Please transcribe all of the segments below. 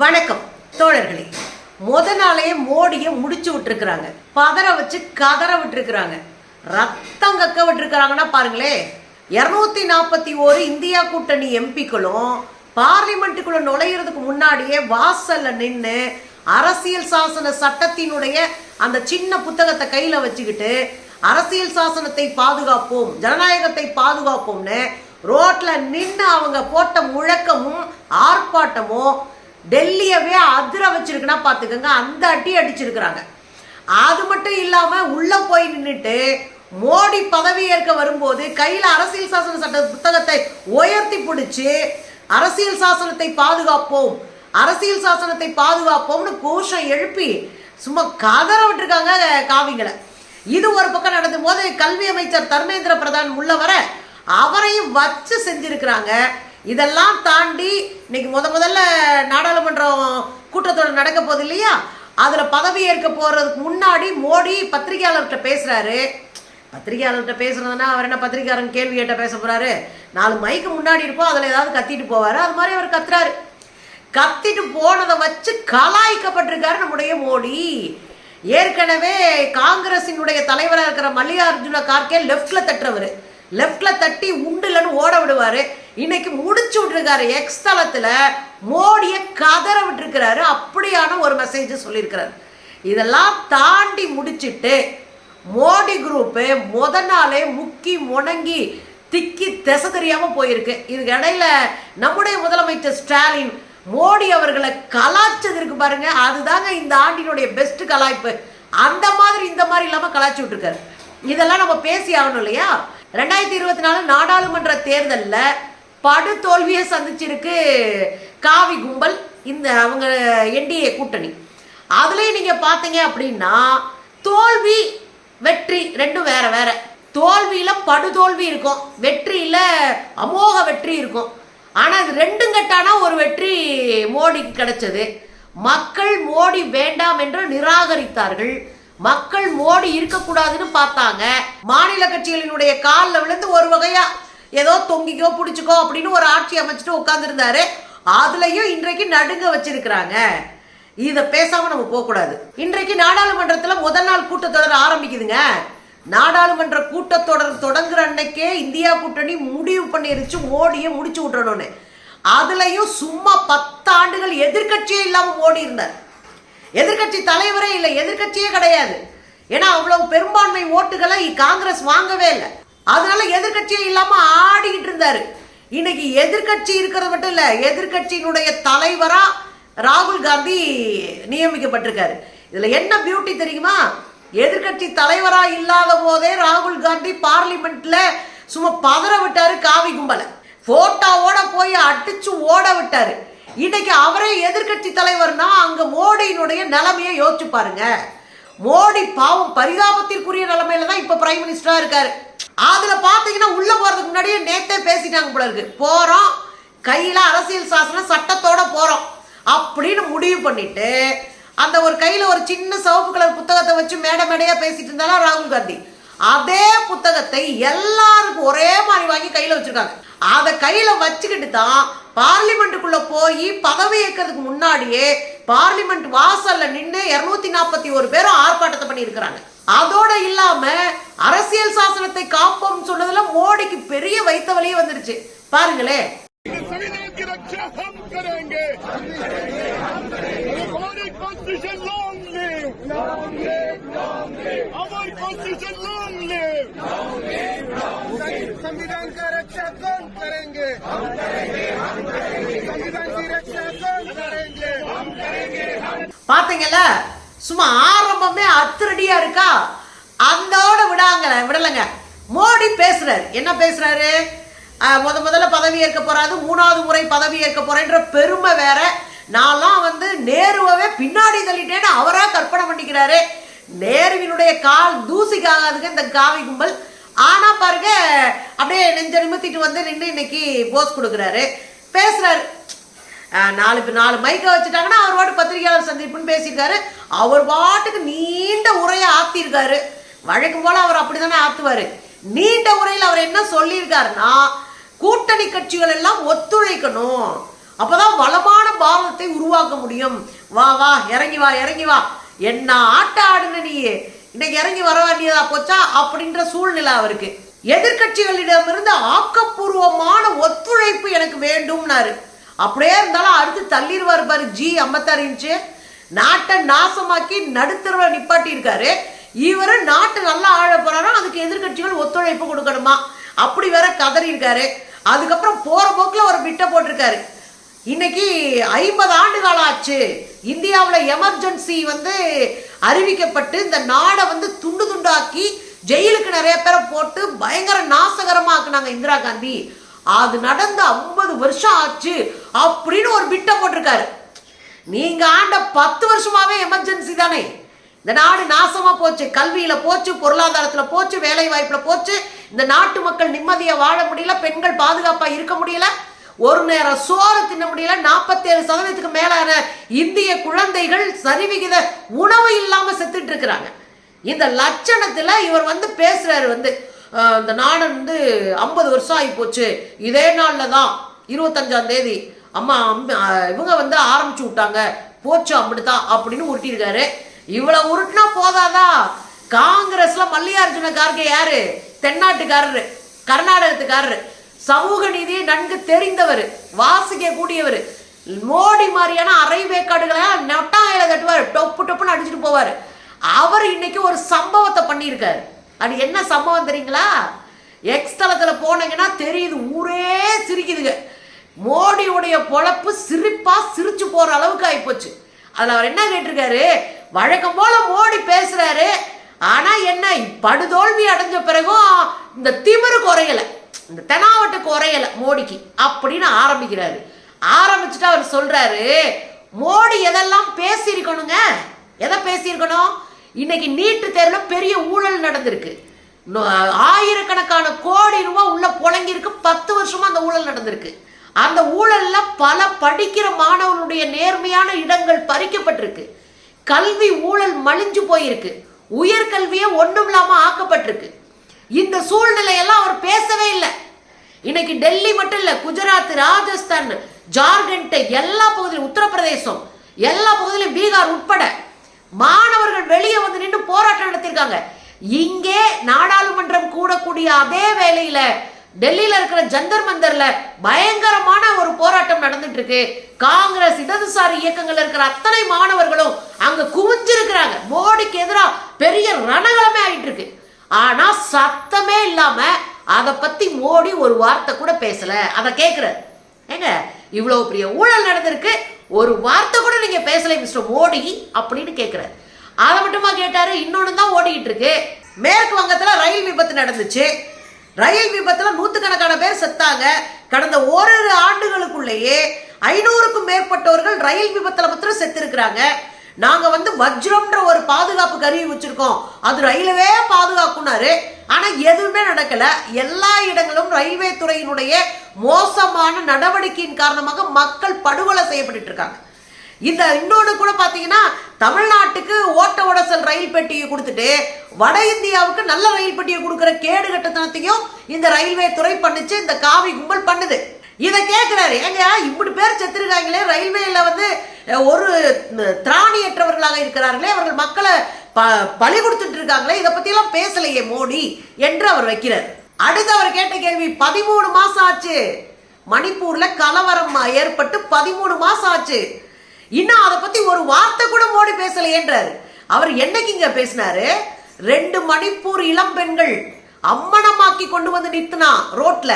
வணக்கம் தோழர்களே. முத நாளே மோடியை முடிச்சு விட்டுருக்குறாங்க. பதற வச்சு கதற விட்டுருக்குறாங்க. ரத்தம் கக்க விட்டுருக்குறாங்கன்னா பாருங்களே. இரநூத்தி நாற்பத்தி ஓரு இந்தியா கூட்டணி எம்பிக்களும் பார்லிமெண்ட்டுக்குள்ள நுழையிறதுக்கு முன்னாடியே வாசல்ல நின்று அரசியல் சாசன சட்டத்தினுடைய அந்த சின்ன புத்தகத்தை கையில வச்சுக்கிட்டு அரசியல் சாசனத்தை பாதுகாப்போம் ஜனநாயகத்தை பாதுகாப்போம்னு ரோட்ல நின்று அவங்க போட்ட முழக்கமும் ஆர்ப்பாட்டமும் டெல்லியவே அதிர வச்சிருக்குன்னா பார்த்துக்கோங்க அந்த அட்டி அடிச்சிருக்கிறாங்க. அது மட்டும் இல்லாமல் உள்ளே போய் நின்றுட்டு மோடி பதவி ஏற்க வரும்போது கையில் அரசியல் சாசன சட்ட புத்தகத்தை உயர்த்தி பிடிச்சி அரசியல் சாசனத்தை பாதுகாப்போம் அரசியல் சாசனத்தை பாதுகாப்போம்னு கோஷம் எழுப்பி சும்மா கதற விட்டுருக்காங்க காவிங்களை. இது ஒரு பக்கம் நடந்த போது கல்வி அமைச்சர் தர்மேந்திர பிரதான் உள்ள வர அவரையும் வச்சு செஞ்சிருக்கிறாங்க. இதெல்லாம் தாண்டி இன்னைக்கு முத முதல்ல நாடாளுமன்றம் கூட்டத்தோடு நடக்க போகுது இல்லையா? அதில் பதவி ஏற்க முன்னாடி மோடி பத்திரிகையாளர்கிட்ட பேசுகிறாரு பத்திரிகையாளர்கிட்ட பேசுகிறதுனா அவர் என்ன பத்திரிகையாளர் கேள்வி கேட்ட பேச போகிறாரு நாலு மைக்கு முன்னாடி இருப்போம் அதில் ஏதாவது கத்திட்டு போவார். அது மாதிரி அவர் கத்துறாரு. கத்திட்டு போனதை வச்சு கலாய்க்கப்பட்டிருக்காரு நம்முடைய மோடி. ஏற்கனவே காங்கிரசினுடைய தலைவராக இருக்கிற மல்லிகார்ஜுன கார்கே லெஃப்டில் தட்டுறவர். லெஃப்டில் தட்டி உண்டுலன்னு ஓட விடுவார். இன்னைக்கு முடிச்சு விட்டுருக்காரு எக்ஸ் தளத்தில். மோடியை கதற விட்டுருக்கிறாரு. அப்படியான ஒரு மெசேஜ் சொல்லியிருக்கிறாரு. இதெல்லாம் தாண்டி முடிச்சிட்டு மோடி குரூப்பு முத நாளே முக்கி முணங்கி திக்கி திசை தெரியாமல் போயிருக்கு. இதுக்கு இடையில நம்முடைய முதலமைச்சர் ஸ்டாலின் மோடி அவர்களை கலாய்ச்சது இருக்கு பாருங்க. அதுதாங்க இந்த ஆண்டினுடைய பெஸ்ட் கலாய்ப்பு. அந்த மாதிரி இந்த மாதிரி இல்லாமல் கலாய்ச்சி விட்டுருக்காரு. இதெல்லாம் நம்ம பேசி ஆகணும் இல்லையா? ரெண்டாயிரத்தி இருபத்தி நாலு நாடாளுமன்ற தேர்தலில் படு தோல்வியை சந்திச்சிருக்கு காவி கும்பல் இந்த அவங்க என்டிஏ கூட்டணி. அதுலேயும் நீங்கள் பார்த்தீங்க அப்படின்னா தோல்வி வெற்றி ரெண்டும் வேற வேற. தோல்வியில் படுதோல்வி இருக்கும் வெற்றியில் அமோக வெற்றி இருக்கும். ஆனால் இது ரெண்டும் கட்டானா ஒரு வெற்றி மோடிக்கு கிடைச்சது. மக்கள் மோடி வேண்டாம் என்று நிராகரித்தார்கள். மக்கள் மோடி இருக்கக்கூடாதுன்னு பார்த்தாங்க. மாநில கட்சிகளினுடைய காலில் விழுந்து ஒரு வகையாக ஏதோ தொங்கிக்கோ பிடிச்சிக்கோ அப்படின்னு ஒரு ஆட்சி அமைச்சிட்டு உட்காந்துருந்தாரு அதுலயும் இன்றைக்கு நடுங்க வச்சிருக்கிறாங்க. இதை பேசாம நம்ம போகக்கூடாது இன்றைக்கு நாடாளுமன்றத்துல முதல் நாள் கூட்டத்தொடர் ஆரம்பிக்குதுங்க. நாடாளுமன்ற கூட்டத்தொடர் தொடங்குற அன்னைக்கே இந்தியா கூட்டணி முடிவு பண்ணிருச்சு மோடியை முடிச்சு விட்டுறணும்னு. அதுலயும் சும்மா பத்து ஆண்டுகள் எதிர்க்கட்சியே இல்லாம மோடி இருந்தார். எதிர்க்கட்சி தலைவரே இல்லை எதிர்க்கட்சியே கிடையாது. ஏன்னா அவ்வளவு பெரும்பான்மை ஓட்டுகளை காங்கிரஸ் வாங்கவே இல்லை. அதனால எதிர்க்கட்சியே இல்லாம ஆடிக்கிட்டு இருந்தாரு. இன்னைக்கு எதிர்க்கட்சி இருக்கிறது மட்டும் இல்ல எதிர்க்கட்சியினுடைய தலைவரா ராகுல் காந்தி நியமிக்கப்பட்டிருக்காரு. இதுல என்ன பியூட்டி தெரியுமா? எதிர்க்கட்சி தலைவரா இல்லாத போதே ராகுல் காந்தி பார்லிமெண்ட்ல சும்மா பதற விட்டாரு காவி கும்பலை. போட்டாவோட போய் அடிச்சு ஓட விட்டாரு. இன்னைக்கு அவரே எதிர்க்கட்சி தலைவர்னா அங்க மோடியினுடைய நிலைமையை யோசிச்சு பாருங்க. மோடி பாவம் பரிதாபத்திற்குரிய நிலைமையில தான் இப்ப பிரைம் மினிஸ்டரா இருக்காரு. அதுல பாத்தீங்கன்னா உள்ள போறதுக்கு முன்னாடியே நேத்தே பேசிட்டாங்க போல இருக்கு. போறோம். கையில அரசியல் சாசனம் சட்டத்தோட போறோம். அப்படின்னு முடிவு பண்ணிட்டு அந்த ஒரு கையில ஒரு சின்ன சிவப்பு கலர் புத்தகத்தை வச்சு மேடை மேடையா பேசிட்டு இருந்தாலும் ராகுல் காந்தி. அதே புத்தகத்தை எல்லாருக்கும் ஒரே மாதிரி வாங்கி கையில வச்சிருக்காங்க. அதை கையில வச்சுக்கிட்டு தான் பார்லிமெண்ட்டுக்குள்ள போய் பதவி ஏற்கிறதுக்கு முன்னாடியே பார்லிமெண்ட் வாசல்ல நின்று இருநூத்தி நாற்பத்தி ஒரு பேரும் ஆர்ப்பாட்டத்தை பண்ணியிருக்கிறாங்க. அதோட இல்லாம அரசியல் சாசனத்தை காப்போம் சொன்னதுல மோடிக்கு பெரிய வைத்த வழியே வந்துருச்சு பாருங்களேன் संविधान की रक्षा हम करेंगे हमारी कॉन्स्टिट्यूशन लॉन्ग लिव हमारी कॉन्स्टिट्यूशन लॉन्ग लिव संविधान का रक्षा कौन करेंगे संविधान की रक्षा कौन करेंगे பாத்தீங்கல்ல சும்மா ஆரம்பமே அத்திரடியா இருக்கா? அந்தோட விடாங்க விடலைங்க. மோடி பேசுறாரு. என்ன பேசுறாரு? முத முதல்ல பதவி ஏற்க போறாரு மூணாவது முறை பதவி ஏற்க போறேன்ற பெருமை வேற. நான்லாம் வந்து நேருவவே பின்னாடி தள்ளிட்டேன்னு அவரா கற்பனை பண்ணிக்கிறாரு. நேருவினுடைய கால் தூசிக்காகாதுங்க இந்த காவி கும்பல். ஆனா பாருங்க அப்படியே நெஞ்ச நிமித்திட்டு வந்து நின்று இன்னைக்கு போஸ் கொடுக்குறாரு. பேசுறாரு. நாலு நாலு மைக்கை வச்சுட்டாங்கன்னா அவர் பாட்டு பத்திரிகையாளர் சந்திப்புன்னு பேசியிருக்காரு. அவர் பாட்டுக்கு நீண்ட உரையை ஆத்திருக்காரு. வழக்கம் போல அவர் அப்படிதானே ஆத்துவாரு. நீண்ட உரையில் அவர் என்ன சொல்லியிருக்காருன்னா கூட்டணி கட்சிகள் எல்லாம் ஒத்துழைக்கணும். அப்போதான் வளமான பாரதத்தை உருவாக்க முடியும். வா வா இறங்கி வா இறங்கி வா. என்ன ஆட்ட ஆடுன நீ இன்னைக்கு இறங்கி வர வேண்டியதா போச்சா? அப்படின்ற சூழ்நிலை அவருக்கு. எதிர்கட்சிகளிடமிருந்து ஆக்கப்பூர்வமான ஒத்துழைப்பு எனக்கு வேண்டும்னாரு. அப்படியே இருந்தாலும் அடுத்து தள்ளிடுவார் பாரு ஜி ஐம்பத்தாறு இன்ச்சு. நாட்டை நாசமாக்கி நடுத்தரவை நிப்பாட்டி இருக்காரு நாட்டை நல்லா ஆழ போறாரோ? அதுக்கு எதிர்க்கட்சிகள் ஒத்துழைப்பு கொடுக்கணுமா? அப்படி வேற கதறி இருக்காரு அதுக்கப்புறம் போற போக்குல ஒரு பிட்டை போட்டிருக்காரு. இன்னைக்கு ஐம்பது ஆண்டு காலம் ஆச்சு. இந்தியாவில் எமர்ஜென்சி வந்து அறிவிக்கப்பட்டு இந்த நாடை வந்து துண்டு துண்டாக்கி ஜெயிலுக்கு நிறைய பேரை போட்டு பயங்கர நாசகரமாக்குனாங்க இந்திரா காந்தி. அது நடந்து ஐம்பது வருஷம் ஆச்சு அப்படின்னு ஒரு பிட்டை போட்டிருக்காரு. நீங்க ஆண்ட பத்து வருஷமாவே எமர்ஜென்சி தானே? இந்த நாடு நாசமா போச்சு கல்வியில போச்சு பொருளாதாரத்துல போச்சு வேலை வாய்ப்புல போச்சு. இந்த நாட்டு மக்கள் நிம்மதியா வாழ முடியல பெண்கள் பாதுகாப்பா இருக்க முடியல. ஒரு நேரம் சோறு தின்ன முடியல நாற்பத்தேழு சதவீதத்துக்கு மேலான இந்திய குழந்தைகள் சரிவிகித உணவு இல்லாம செத்துட்டு இருக்கிறாங்க. இந்த லட்சணத்துல இவர் வந்து பேசுறாரு வந்து இந்த நாடு வந்து ஐம்பது வருஷம் ஆகி போச்சு. இதே நாள்ல தான் இருபத்தஞ்சாம் தேதி அம்மா இவங்க வந்து ஆரம்பிச்சு விட்டாங்க. போச்சு அப்படித்தான் அப்படின்னு உருட்டியிருக்காரு. இவ்வளவு உருட்டுனா போதாதா? காங்கிரஸ்ல மல்லிகார்ஜுன கார்கே யாரு? தென்னாட்டுக்காரரு கர்நாடகத்துக்காரரு. சமூக நீதியை நன்கு தெரிந்தவர் வாசிக்க கூடியவர். மோடி மாதிரியான அரை வேக்காடுகளை நொட்டாயில தட்டுவார். டொப்பு டொப்புன்னு அடிச்சுட்டு போவார். அவர் இன்னைக்கு ஒரு சம்பவத்தை பண்ணியிருக்காரு. அது என்ன சம்பவம் தெரியுங்களா? எக்ஸ் போனீங்கன்னா தெரியுது ஊரே சிரிக்குதுங்க. மோடியுடைய பொழப்பு சிரிப்பா சிரிச்சு போற அளவுக்கு ஆயிப்போச்சு. அதுல அவர் என்ன கேட்டிருக்காரு? வழக்கம் போல மோடி பேசுறாரு. ஆனா என்ன படுதோல்வி அடைஞ்ச பிறகும் இந்த திமிரு குறையல. இந்த தெனாவட்டு குறையல மோடிக்கு அப்படின்னு ஆரம்பிக்கிறாரு. ஆரம்பிச்சுட்டு அவர் சொல்றாரு மோடி எதெல்லாம் பேசியிருக்கணுங்க? எதை பேசியிருக்கணும்? இன்னைக்கு நீட்டு தேர்வுல பெரிய ஊழல் நடந்திருக்கு. ஆயிரக்கணக்கான கோடி ரூபாய் உள்ள புழங்கிருக்கு பத்து வருஷமா அந்த ஊழல் நடந்திருக்கு. அந்த ஊழல்ல பல படிக்கிற மாணவனுடைய நேர்மையான இடங்கள் பறிக்கப்பட்டிருக்கு. கல்வி ஊழல் மலிஞ்சு போயிருக்கு. உயர்கல்வியே ஒன்றும் இல்லாம ஆக்கப்பட்டிருக்கு. இந்த சூழ்நிலையெல்லாம் அவர் பேசவே இல்லை. இன்னைக்கு டெல்லி மட்டும் இல்ல குஜராத் ராஜஸ்தான் ஜார்க்கண்ட் எல்லா பகுதியிலும் உத்தரப்பிரதேசம் எல்லா பகுதியிலும் பீகார் உட்பட மாணவர்கள் வெளியே வந்து நின்று போராட்டம் நடத்திருக்காங்க இங்கே நாடாளுமன்றம் கூடக்கூடிய அதே வேலையில டெல்லியில இருக்கிற ஜந்தர் மந்தர்ல பயங்கரமான ஒரு போராட்டம் நடந்துட்டு இருக்கு காங்கிரஸ் இடதுசாரி இயக்கங்கள் இருக்கிற அத்தனை மாணவர்களும் அங்க குவிஞ்சிருக்கிறாங்க. மோடிக்கு எதிராக பெரிய ரணகலமே ஆயிட்டு இருக்கு ஆனா சத்தமே இல்லாம அதை பத்தி மோடி ஒரு வார்த்தை கூட பேசல. அதை கேட்கிற ஏங்க இவ்வளவு பெரிய ஊழல் நடந்திருக்கு. ஒரு வார்த்தை கூட நீங்க பேசல மிஸ்டர் மோடி அப்படின்னு கேட்கிறார் அதை மட்டுமா கேட்டாரு? இன்னொன்னு தான் ஓடிக்கிட்டு இருக்கு. மேற்கு வங்கத்துல ரயில் விபத்து நடந்துச்சு. ரயில் விபத்துல நூத்துக்கணக்கான பேர் செத்தாங்க. கடந்த ஓரிரு ஆண்டுகளுக்குள்ளேயே ஐநூறுக்கும் மேற்பட்டவர்கள் ரயில் விபத்துல மாத்திரம் செத்துருக்குறாங்க. நாங்க வந்து வஜ்ரம்ன்ற ஒரு பாதுகாப்பு கருவி வச்சிருக்கோம். அது ரயிலவே பாதுகாக்குனாரு. ஆனா எதுவுமே நடக்கல. எல்லா இடங்களும் ரயில்வே துறையினுடைய மோசமான நடவடிக்கையின் காரணமாக மக்கள் படுகொலை செய்யப்பட்டு இருக்காங்க. இந்த இன்னொன்று கூட பார்த்தீங்கன்னா தமிழ்நாட்டுக்கு ஓட்ட உடசல் ரயில் பெட்டியை கொடுத்துட்டு வட இந்தியாவுக்கு நல்ல ரயில் பெட்டியை கொடுக்குற கேடு கட்டத்தனத்தையும் இந்த ரயில்வே துறை பண்ணுச்சு இந்த காவி கும்பல் பண்ணுது. இதை கேட்குறாரு ஏங்க இப்படி பேர் செத்துருக்காங்களே. ரயில்வேல வந்து ஒரு திராணியற்றவர்களாக இருக்கிறார்களே. அவர்கள் மக்களை ப பழி கொடுத்துட்டு இருக்காங்களே. இதை பற்றியெல்லாம் பேசலையே மோடி என்று அவர் வைக்கிறார். அடுத்து அவர் கேட்ட கேள்வி பதிமூணு மாசம் ஆச்சு. மணிப்பூர்ல கலவரம் ஏற்பட்டு பதிமூணு மாசம் ஆச்சு. இன்னும் அதை பத்தி ஒரு வார்த்தை கூட மோடி பேசலையேன்றாரு அவர் என்னைக்குங்க பேசினாரு? ரெண்டு மணிப்பூர் இளம் பெண்கள் அம்மனமாக்கி கொண்டு வந்து நிறுத்தினா ரோட்ல.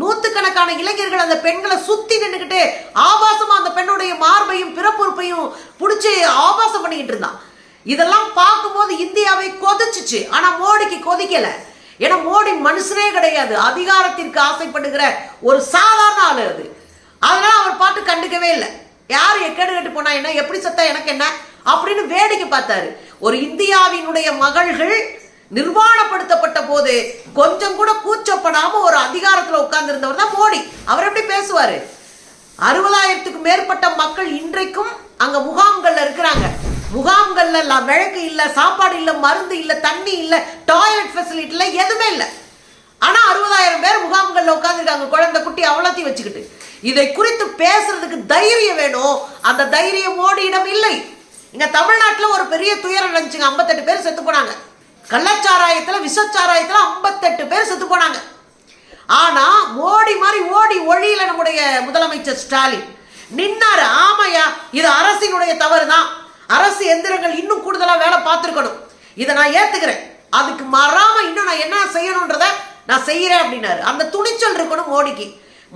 நூத்துக்கணக்கான இளைஞர்கள் அந்த பெண்களை சுத்தி நின்னுக்கிட்டு ஆபாசமா அந்த பெண்ணுடைய மார்பையும் பிறப்புறுப்பையும் பிடிச்சி ஆபாசம் பண்ணிக்கிட்டு இருந்தான். இதெல்லாம் பார்க்கும்போது இந்தியாவை கொதிச்சுச்சு. ஆனா மோடிக்கு கொதிக்கல. ஏன்னா மோடி மனுஷனே கிடையாது. அதிகாரத்திற்கு ஆசைப்படுகிற ஒரு சாதாரண ஆளு அது. அதனால அவர் பாட்டு கண்டுக்கவே இல்லை. யார் எக்கேடு கேட்டு போனா என்ன? எப்படி செத்தா எனக்கு என்ன? அப்படின்னு வேடிக்கை பார்த்தாரு. ஒரு இந்தியாவினுடைய மகள்கள் நிர்வாணப்படுத்தப்பட்ட போது கொஞ்சம் கூட கூச்சப்படாம ஒரு அதிகாரத்துல உட்கார்ந்திருந்தவர் தான் மோடி. அவர் எப்படி பேசுவாரு? அறுபதாயிரத்துக்கு மேற்பட்ட மக்கள் இன்றைக்கும் அங்க முகாம்கள்ல இருக்கிறாங்க. முகாம்கள்ல ல- விளக்கு இல்ல சாப்பாடு இல்ல மருந்து இல்ல தண்ணி இல்ல டாய்லெட் ஃபெசிலிட்டி எதுவுமே இல்லை. ஆனால் அறுபதாயிரம் பேர் முகாம்களில் உட்காந்துருக்காங்க குழந்தை குட்டி அவ்வளோத்தையும் வச்சுக்கிட்டு. இதை குறித்து பேசுறதுக்கு தைரியம் வேணும். அந்த தைரியம் மோடியிடம் இல்லை. இங்க தமிழ்நாட்டில் ஒரு பெரிய துயரம் நடந்துச்சுங்க ஐம்பத்தெட்டு பேர் செத்து போனாங்க. கள்ளச்சாராயத்தில் விஷச்சாராயத்தில் ஐம்பத்தெட்டு பேர் செத்து போனாங்க. ஆனா மோடி மாதிரி ஓடி ஒழியில நம்முடைய முதலமைச்சர் ஸ்டாலின். நின்னாரு ஆமையா இது அரசினுடைய தவறு தான் அரசு எந்திரங்கள் இன்னும் கூடுதலாக வேலை பார்த்துருக்கணும். இதை நான் ஏத்துக்கிறேன். அதுக்கு மாறாம இன்னும் நான் என்ன செய்யணுன்றதை நான் செய்கிறேன் அப்படின்னாரு. அந்த துணிச்சல் இருக்கணும் மோடிக்கு.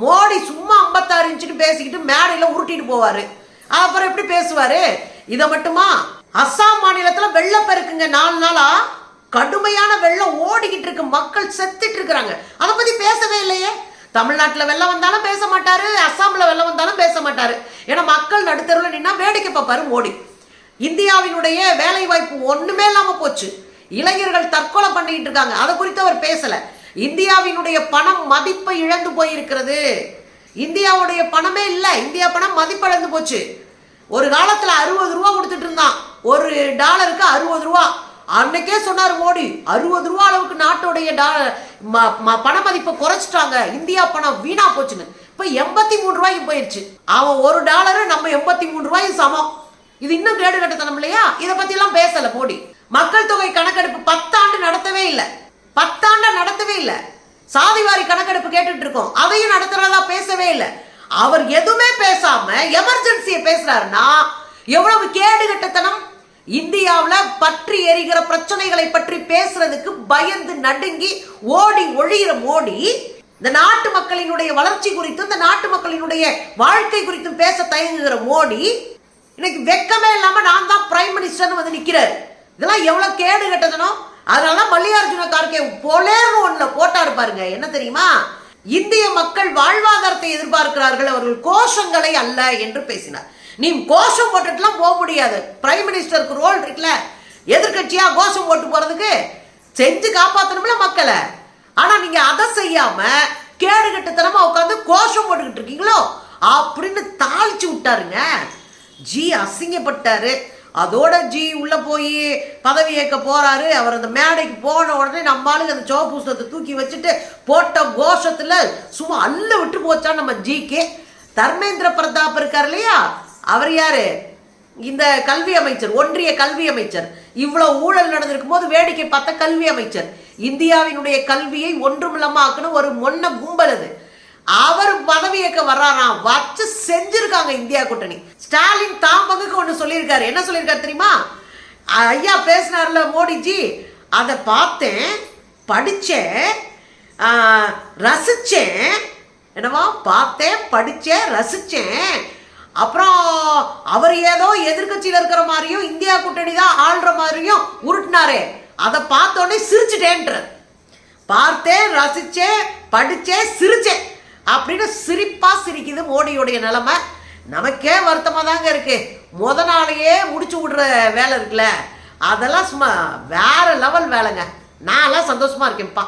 மோடி சும்மா ஐம்பத்தாறு இன்ச்சுன்னு பேசிக்கிட்டு மேடையில் உருட்டிட்டு போவார். அப்புறம் எப்படி பேசுவார்? இதை மட்டுமா? அஸ்ஸாம் மாநிலத்தில் வெள்ளப்பெருக்குங்க நாலு நாளா கடுமையான வெள்ளம் ஓடிக்கிட்டு இருக்கு. மக்கள் செத்துட்டு இருக்கிறாங்க. அதை பற்றி பேசவே இல்லையே. தமிழ்நாட்டில் வெள்ளம் வந்தாலும் பேச மாட்டார். அஸ்ஸாமில் வெள்ளம் வந்தாலும் பேச மாட்டார். ஏன்னா மக்கள் நடுத்தருவில் நின்னா வேடிக்கை பார்ப்பாரு மோடி. இந்தியாவினுடைய வேலைவாய்ப்பு ஒன்றுமே இல்லாமல் போச்சு. இளைஞர்கள் தற்கொலை பண்ணிக்கிட்டு இருக்காங்க. அதை குறித்து அவர் பேசலை. இந்தியாவினுடைய பணம் மதிப்பை இழந்து போயிருக்கிறது. இந்தியாவுடைய பணமே இல்லை. இந்தியா பணம் மதிப்பிழந்து போச்சு. ஒரு காலத்தில் அறுபது ரூபா கொடுத்துட்டு இருந்தான். ஒரு டாலருக்கு அறுபது ரூபா. அன்னைக்கே சொன்னார் மோடி அறுபது ரூபா அளவுக்கு நாட்டுடைய டா ம- ம- பண மதிப்பை குறைச்சிட்டாங்க. இந்தியா பணம் வீணா போச்சுன்னு. இப்போ எண்பத்தி மூணு ரூபாய்க்கு போயிடுச்சு அவன் ஒரு டாலரு நம்ம எண்பத்தி மூணு ரூபாயும் சமம். இது இன்னும் கேடு கட்டத்தனம் இல்லையா? இதை பத்தி எல்லாம் பேசல மோடி. மக்கள் தொகை கணக்கெடுப்பு பத்தாண்டு நடத்தவே இல்லை. பத்தாண்டை நடத்தவே இல்லை. சாதிவாரி கணக்கெடுப்பு கேட்டுட்டு இருக்கோம் அதையும் நடத்துறதா பேசவே இல்லை. அவர் எதுவுமே பேசாம எமர்ஜென்சியை பேசுறாருன்னா எவ்வளவு கேடு இந்தியாவில் பற்றி எரிகிற பிரச்சனைகளை பற்றி பேசுறதுக்கு பயந்து நடுங்கி ஓடி ஒழிகிற மோடி இந்த நாட்டு மக்களினுடைய வளர்ச்சி குறித்தும் இந்த நாட்டு மக்களினுடைய வாழ்க்கை குறித்தும் பேச தயங்குகிற மோடி இன்னைக்கு வெக்கமே இல்லாம நான் தான் பிரைம் மினிஸ்டர்னு வந்து நிக்கிறாரு. இதெல்லாம் எவ்வளவு கேடு கட்டதனும் அதனால மல்லிகார்ஜுன கார்கே போலேர்னு ஒன்றில் போட்டாரு பாருங்க. என்ன தெரியுமா? இந்திய மக்கள் வாழ்வாதாரத்தை எதிர்பார்க்கிறார்கள். அவர்கள் கோஷங்களை அல்ல என்று பேசினார். நீ கோஷம் போட்டுட்டுலாம் போக முடியாது. பிரைம் மினிஸ்டருக்கு ரோல் இருக்குல்ல. எதிர்கட்சியாக கோஷம் போட்டு போகிறதுக்கு செஞ்சு காப்பாற்றணும்ல மக்களை. ஆனால் நீங்கள் அதை செய்யாமல் கேடுகட்டுத்தனமாக உட்காந்து கோஷம் போட்டுக்கிட்டு இருக்கீங்களோ? அப்படின்னு தாளிச்சு விட்டாருங்க. ஜி அசிங்கப்பட்டாரு. அதோட ஜி உள்ள போய் பதவி ஏற்க போறாரு. அவர் அந்த மேடைக்கு போன உடனே நம்ம ஆளுங்க அந்த சோப்பு புஸ்தகத்தை தூக்கி வச்சுட்டு போட்ட கோஷத்துல சும்மா அல்ல விட்டு போச்சா நம்ம ஜிக்கு? தர்மேந்திர பிரதாப் இருக்கார் இல்லையா? அவர் யாரு? இந்த கல்வி அமைச்சர் ஒன்றிய கல்வி அமைச்சர். இவ்வளவு ஊழல் நடந்திருக்கும் போது வேடிக்கை பார்த்த கல்வி அமைச்சர். இந்தியாவினுடைய கல்வியை ஒன்றுமில்லமாக்குன்னு ஒரு மொன்ன கும்பல் அது. அவர் பதவியேற்க வர்றாராம். வச்சு செஞ்சிருக்காங்க இந்தியா கூட்டணி. ஸ்டாலின் தாம் பங்குக்கு ஒன்று சொல்லியிருக்காரு. என்ன சொல்லியிருக்காரு தெரியுமா? ஐயா பேசினார்ல மோடிஜி அதை பார்த்தேன் படித்தேன் ரசித்தேன். என்னவா? பார்த்தேன் படித்தேன் ரசித்தேன். அப்புறம் அவர் ஏதோ எதிர்க்கட்சியில் இருக்கிற மாதிரியும் இந்தியா கூட்டணி தான் ஆள்ற மாதிரியும் உருட்டினாரே. அதை பார்த்தோன்னே சிரிச்சிட்டேன்ற பார்த்தேன் ரசித்தேன் படித்தேன் சிரித்தேன். அப்படின்னு சிரிப்பாக சிரிக்குது மோடியுடைய நிலமை. நமக்கே வருத்தமாக தாங்க இருக்குது முத நாளையே முடிச்சு விடுற வேலை இருக்குல்ல. அதெல்லாம் சும்மா வேறு லெவல் வேலைங்க. நான்லாம் சந்தோஷமாக இருக்கேன்ப்பா.